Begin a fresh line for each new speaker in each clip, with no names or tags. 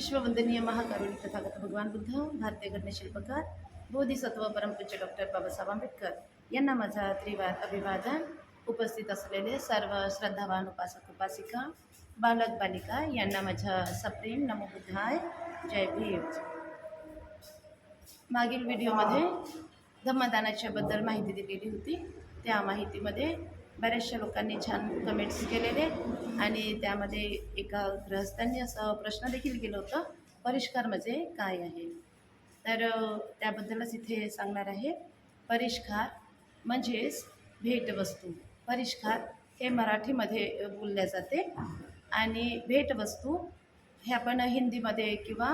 विश्ववंदनीय महाकारुणी तथागत भगवान बुद्ध भारतीय घटने शिल्पकार बोधिसत्व परमपूज्य डॉक्टर बाबासाहेब आंबेडकर यांना माझा त्रिवार अभिवादन. उपस्थित असलेले सर्व श्रद्धावान उपासक उपासिका बालक बालिका यांना माझ्या सप्रेम नमो बुद्धाय. जय भीम. मागील व्हिडिओमध्ये धम्मदानाच्याबद्दल माहिती दिलेली होती. त्या माहितीमध्ये बऱ्याचशा लोकांनी छान कमेंट्स केलेले. आणि त्यामध्ये एका गृहस्थांनी असं प्रश्न देखील केलं होतं परिष्कार म्हणजे काय आहे? तर त्याबद्दलच इथे सांगणार आहे. परिष्कार म्हणजेच भेटवस्तू. परिष्कार हे मराठीमध्ये बोलल्या जाते. आणि भेटवस्तू हे आपण हिंदीमध्ये किंवा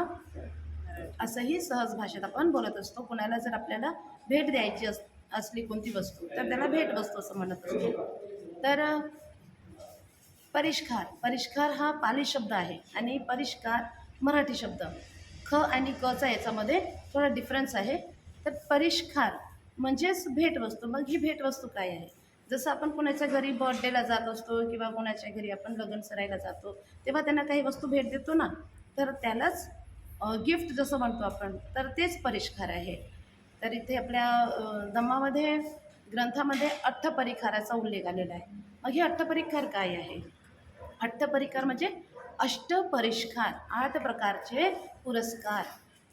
असंही सहज भाषेत आपण बोलत असतो. कुणाला जर आपल्याला भेट द्यायची अस असली कोणती वस्तू तर त्याला भेटवस्तू असं म्हणत असतो. तर परिष्कार परिष्कार हा पाली शब्द आहे आणि परिष्कार मराठी शब्द. ख आणि कचा याच्यामध्ये थोडा डिफरन्स आहे. तर परिष्कार म्हणजेच भेटवस्तू मग ही भेटवस्तू काय आहे? जसं आपण कोणाच्या घरी बर्थडेला जात असतो किंवा कोणाच्या घरी आपण लग्न सरायला जातो तेव्हा त्यांना काही वस्तू भेट देतो ना तर त्यालाच गिफ्ट जसं म्हणतो आपण तर तेच परिष्कार आहे. तर इथे आपल्या धम्मामध्ये ग्रंथामध्ये अठ्ठपरिखाराचा उल्लेख आलेला आहे. मग हे अठ्ठपरिखार काय आहे? अठ्ठपरिखार म्हणजे अष्टपरिष्कार आठ प्रकारचे पुरस्कार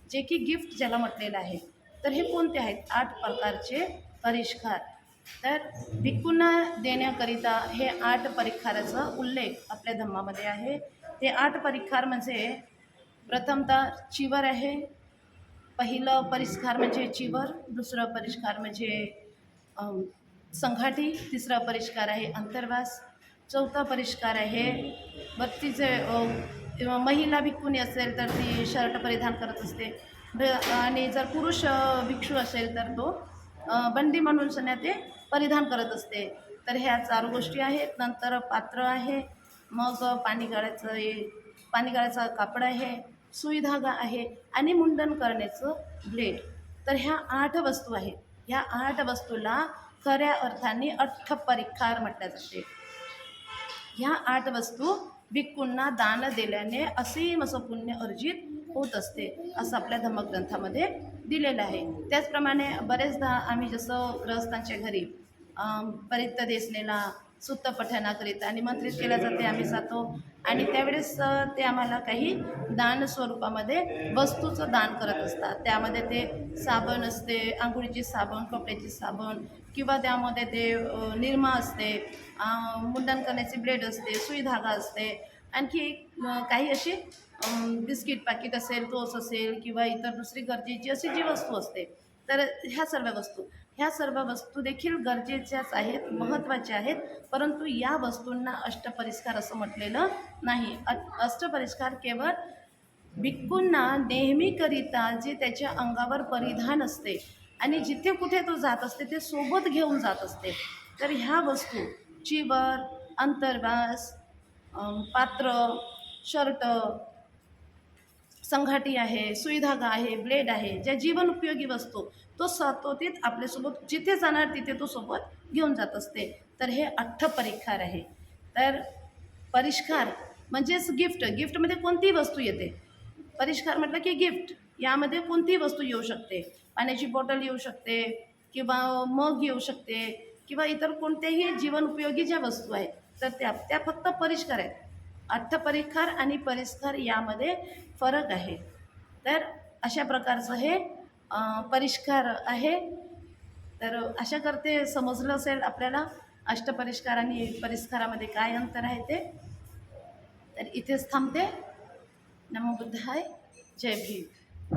जे की गिफ्ट ज्याला म्हटलेलं आहे. तर हे कोणते आहेत? आठ प्रकारचे परिष्कार. तर भिक्खूंना देण्याकरिता हे आठ परिखाराचा उल्लेख आपल्या धम्मामध्ये आहे. ते आठ परिखार म्हणजे प्रथमतः चिवर आहे पहिलं परिष्कार म्हणजे चिवर दुसरं परिष्कार म्हणजे संघाटी तिसरा परिष्कार आहे अंतर्वास चौथा परिष्कार आहे बत्ती जे महिला भिक्खुनी असेल तर ती शर्ट परिधान करत असते. आणि जर पुरुष भिक्षू असेल तर तो बंदी म्हणून सन्या ते परिधान करत असते. तर ह्या चार गोष्टी आहेत. नंतर पात्र आहे. मग पाणी गाळायचं हे- पाणी गाळायचं कापड आहे. सुई धागा आहे आणि मुंडन करण्याचं ब्लेड तर ह्या आठ वस्तू आहेत. ह्या आठ वस्तूला खऱ्या अर्थाने अठ्ठपरिखार म्हटल्या जाते. ह्या आठ वस्तू भिक्कूंना दान दिल्याने असीम असं पुण्य अर्जित होत असते असं आपल्या धम्मग्रंथामध्ये दिलेलं आहे. त्याचप्रमाणे बरेचदा आम्ही जसं ग्रहस्थांच्या घरी परित्त देसनेला सुत्तपठणाकरिता निमंत्रित केल्या जाते आम्ही जातो. आणि त्यावेळेस ते आम्हाला काही दान स्वरूपामध्ये वस्तूचं दान करत असतात. त्यामध्ये ते साबण असते आंघोळीची साबण कपड्याची साबण किंवा त्यामध्ये ते निरमा असते मुंडण मुंडन करण्याची ब्लेड असते सुई धागा असते. आणखी काही अशी बिस्किट पाकिट असेल टोस असेल किंवा इतर दुसरी गरजेची अशी जी वस्तू असते तर ह्या सर्व वस्तू ह्या सर्व वस्तू देखील गरजेच्याच आहेत महत्त्वाच्या आहेत. परंतु या वस्तूंना अष्टपरिष्कार असं म्हटलेलं नाही. अष्टपरिष्कार केवळ भिक्कूंना नेहमीकरिता जे त्याच्या अंगावर परिधान असते आणि जिथे कुठे तो जात असते ते सोबत घेऊन जात असते. तर ह्या वस्तू चिवर अंतर्वास पात्र शर्ट संघाटी आहे सुईधागा आहे ब्लेड आहे ज्या जीवन उपयोगी वस्तू तो सतोतीत आपल्यासोबत जिथे जाणार तिथे तो सोबत घेऊन जात असते. तर हे अठ्ठपरिखार आहे. तर परिष्कार म्हणजेच गिफ्ट. गिफ्टमध्ये कोणतीही वस्तू येते. परिष्कार म्हटलं की गिफ्ट. यामध्ये कोणतीही वस्तू येऊ शकते. पाण्याची बॉटल येऊ शकते किंवा मग येऊ शकते किंवा इतर कोणत्याही जीवन उपयोगी ज्या वस्तू आहेत तर त्या त्या फक्त परिष्कार आहेत. अर्थपरिखर आणि परिष्कार यामध्ये फरक आहे. तर अशा प्रकारचं हे परिष्कार आहे. तर अशा करते समजलं असेल आपल्याला अष्टपरिष्कार आणि परिष्कारामध्ये काय अंतर आहे ते. तर इथेच थांबते. नमो बुद्धाय. जय भीम.